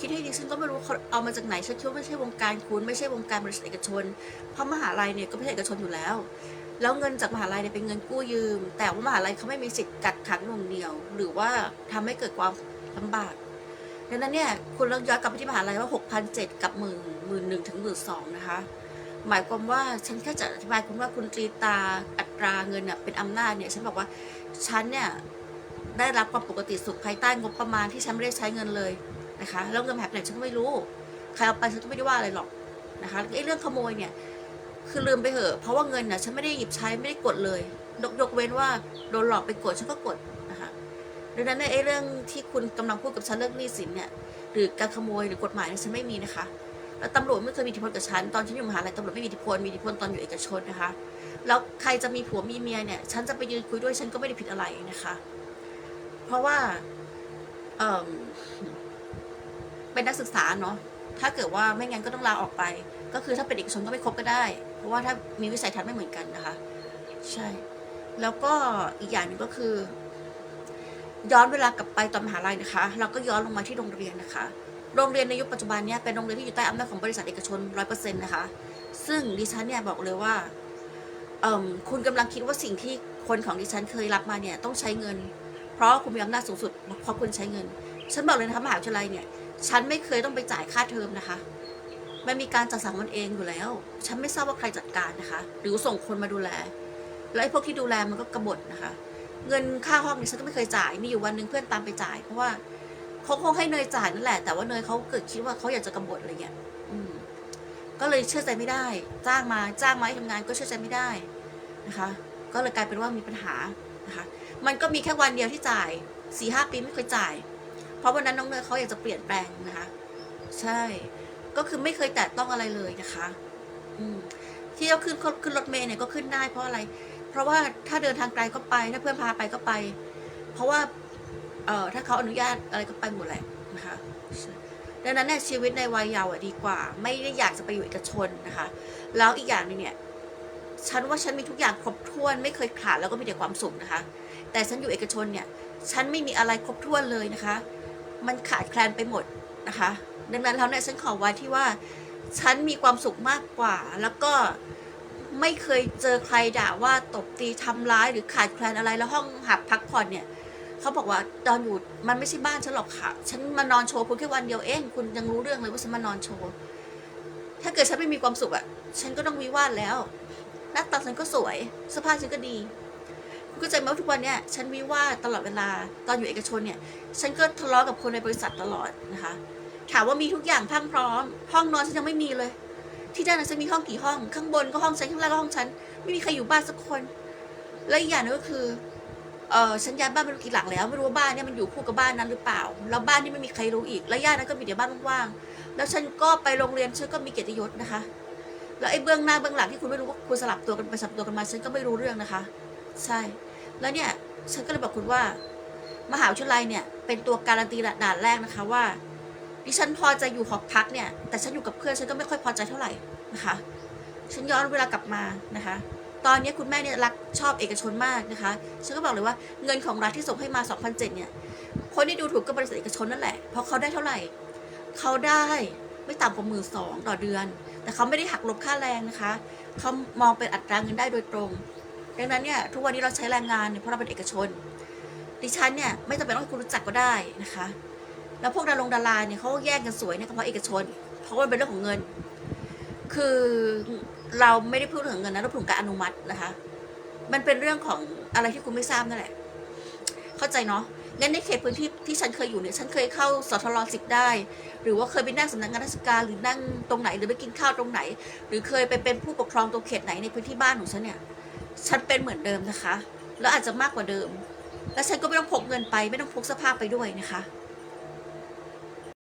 คิดให้ดีฉันก็ไม่รู้เขาเอามาจากไหนฉันคิดว่าไม่ใช่วงการคุณไม่ใช่วงการบริษัทเอกชน เพราะมหาลัยเนี่ยก็ไม่ใช่เอกชนอยู่แล้ว แล้วเงินจากมหาลัยเนี่ยเป็นเงินกู้ยืม แต่ว่ามหาลัยเขาไม่มีสิทธิ์กักขังหน่วงเหนียว หรือว่าทำให้เกิดความลำบากดังนั้นเนี่ยคุณลองย้อนกลับไปที่มหาลัยว่า6 0 0 7กับหมื่นหมื่นหนึ่งถึงหมื่นสองนะคะหมายความว่าฉันแค่จะอธิบายคุณว่าคุณตรีตาอัตราเงินเนี่ยเป็นอำนาจเนี่ยฉันบอกว่าฉันเนี่ยได้รับความปกติสุขภายใต้งบประมาณที่ฉันไม่ได้ใช้เงินเลย นะคะแล้วเงินแบบไหนฉันก็ไม่รู้ ใครเอาไปฉันก็ไม่ได้ว่าอะไรหรอกนะคะไอ้เรื่องขโมยเนี่ย คือลืมไปเหอะ เพราะว่าเงินน่ะฉันไม่ได้หยิบใช้ไม่ได้กดเลยยกยกเว้นว่าโดนหลอกไปกดฉันก็กดนะคะดังนั้นเนี่ยไอ้เรื่องที่คุณกำลังพูดกับฉันเรื่องหนี้สินเนี่ย หรือการขโมยหรือกฎหมายเนี่ยฉันไม่มีนะคะ แล้วตำรวจไม่เคยมีอิทธิพลกับฉันตอนฉันอยู่มหาลัยตำรวจไม่มีอิทธิพลมีอิทธิพลตอนอยู่เอกชนนะคะ แล้วใครจะมีผัวมีเมียเนี่ย ฉันจะไปยืนคุยด้วยฉันก็ไม่ได้ผิดอะไรนะคะ เพราะว่าเออ เป็นนักศึกษาเนาะถ้าเกิดว่าไม่งั้นก็ต้องลาออกไป ก็คือถ้าเป็นเอกชนก็ไม่ครบก็ได้ เพราะว่าถ้ามีวิสัยทัศน์ไม่เหมือนกันนะคะ ใช่ แล้วก็อีกอย่างหนึ่งก็คือ ย้อนเวลากลับไปตอนมหาลัยนะคะ เราก็ย้อนลงมาที่โรงเรียนนะคะ โรงเรียนในยุคปัจจุบันเนี่ยเป็นโรงเรียนที่อยู่ใต้อำนาจของบริษัทเอกชนร้อยเปอร์เซ็นต์นะคะ ซึ่งดิฉันเนี่ยบอกเลยว่าคุณกำลังคิดว่าสิ่งที่คนของดิฉันเคยรับมาเนี่ยต้องใช้เงิน เพราะคุณมีอำนาจสูงสุดเพราะคุณใช้เงิน ฉันบอกเลยนะคะมหาวิทยาลัยเนี่ย ฉันไม่เคยต้องไปจ่ายค่าเทอมนะคะ มันมีการจัดสรรมันเองอยู่แล้ว ฉันไม่ทราบว่าใครจัดการนะคะ หรือส่งคนมาดูแล แล้วไอ้พวกที่ดูแลมันก็กบฏนะคะ เงินค่าห้องนี่ฉันก็ไม่เคยจ่าย มีอยู่วันหนึ่งเพื่อนตามไปจ่าย เพราะว่าเขาคงให้เนยจ่ายนั่นแหละ แต่ว่าเนยเขาเกิดคิดว่าเขาอยากจะกบฏอะไรเงี้ยอืมก็เลยเชื่อใจไม่ได้ จ้างมาจ้างมาให้ทำงานก็เชื่อใจไม่ได้นะคะ ก็เลยกลายเป็นว่ามีปัญหานะคะ มันก็มีแค่วันเดียวที่จ่ายสี่ห้าปีไม่เคยจ่าย เพราะวันนั้นน้องเนยเขาอยากจะเปลี่ยนแปลงนะคะ ใช่ ก็คือไม่เคยแตะต้องอะไรเลยนะคะ อืมที่เราขึ้นขึ้นรถเมล์เนี่ยก็ขึ้นได้เพราะอะไร เพราะว่าถ้าเดินทางไกลก็ไป ถ้าเพื่อนพาไปก็ไป เพราะว่า เอ่อ ถ้าเขาอนุญาตอะไรก็ไปหมดแหละนะคะ ดังนั้นเนี่ยชีวิตในวัยเยาว์ดีกว่า ไม่ได้อยากจะไปอยู่เอกชนนะคะ แล้วอีกอย่างหนึงเนี่ยฉันว่าฉันมีทุกอย่างครบถ้วนไม่เคยขาดแล้วก็มีแต่ความสุขนะคะ แต่ฉันอยู่เอกชนเนี่ย ฉันไม่มีอะไรครบถ้วนเลยนะคะ มันขาดแคลนไปหมดนะคะ ดังนั้นแล้วเนี่ยฉันขอไว้ที่ว่าฉันมีความสุขมากกว่า แล้วก็ไม่เคยเจอใครด่าว่าตบตีทำร้ายหรือขาดแคลนอะไรแล้วห้องหับพักผ่อนเนี่ยเขาบอกว่าตอนอยู่มันไม่ใช่บ้านฉันหรอกค่ะ ฉันมานอนโชว์คุณแค่วันเดียวเอง คุณยังรู้เรื่องเลยว่าฉันมานอนโชว์ถ้าเกิดฉันไม่มีความสุขอะฉันก็ต้องวิวาทแล้วหน้าตาฉันก็สวยเสื้อผ้าฉันก็ดี คุณเข้าใจมาทุกวันเนี่ยฉันวิวาตลอดเวลาตอนอยู่เอกชนเนี่ย ฉันก็ทะเลาะกับคนในบริษัทตลอดนะคะ ถามว่ามีทุกอย่างพังพร้อม ห้องนอนฉันยังไม่มีเลย ที่ด้านนั้นฉันมีห้องกี่ห้อง ข้างบนก็ห้องฉันข้างล่างก็ห้องฉันไม่มีใครอยู่บ้านสักคน และอีกอย่างนึงก็คือเออฉันย้ายบ้านไปกี่หลังแล้วไม่รู้ว่าบ้านเนี่ยมันอยู่คู่กับบ้านนั้นหรือเปล่า แล้วบ้านนี่ไม่มีใครรู้อีกแล้วย่านนั้นก็มีแต่บ้านว่างๆแล้วฉันก็ไปโรงเรียนฉันก็มีเกียรติยศนะคะ แล้วไอ้เบื้องหน้าเบื้องหลังที่คุณไม่รู้ว่าคุณสลับตัวกันไปสลับตัวกันมาฉันก็ไม่รู้เรื่องนะคะ ใช่ แล้วเนี่ยฉันก็เลยบอกคุณว่า มหาวิทยาลัยเนี่ยเป็นตัวการันตีด่านแรกนะคะว่าดิฉันพอจะอยู่หอพักเนี่ย แต่ฉันอยู่กับเพื่อนฉันก็ไม่ค่อยพอใจเท่าไหร่นะคะ ฉันย้อนเวลากลับมานะคะ ตอนนี้คุณแม่เนี่ยรักชอบเอกชนมากนะคะ ฉันก็บอกเลยว่าเงินของรัฐที่ส่งให้มา 2007 เนี่ย คนที่ดูถูกก็บริษัทเอกชนนั่นแหละ เพราะเขาได้เท่าไหร่ เขาได้ไม่ต่ำกว่าหมื่นสองต่อเดือน แต่เขาไม่ได้หักลบค่าแรงนะคะ เขามองเป็นอัตราเงินได้โดยตรง ดังนั้นเนี่ยทุกวันนี้เราใช้แรงงานเนี่ยเพราะเราเป็นเอกชน ดิฉันเนี่ยไม่จำเป็นต้องให้คุณรู้จักก็ได้นะคะ แล้วพวกดารงดาราเนี่ยเขาแย่งกันสวยเนี่ยเพราะเอกชน เพราะว่าเป็นเรื่องของเงิน คือเราไม่ได้พูดถึงเงินนะเราพูดถึงการอนุมัตินะคะ มันเป็นเรื่องของอะไรที่คุณไม่ทราบนั่นแหละ เข้าใจเนาะงั้นในเขตพื้นที่ที่ฉันเคยอยู่เนี่ย ฉันเคยเข้าสทรสิบได้ หรือว่าเคยไปนั่งสำนักงานราชการหรือนั่งตรงไหนหรือไปกินข้าวตรงไหน หรือเคยไปเป็นผู้ปกครองตรงเขตไหนในพื้นที่บ้านของฉันเนี่ย ฉันเป็นเหมือนเดิมนะคะ แล้วอาจจะมากกว่าเดิม และฉันก็ไม่ต้องพกเงินไป ไม่ต้องพกเสื้อผ้าไปด้วยนะคะ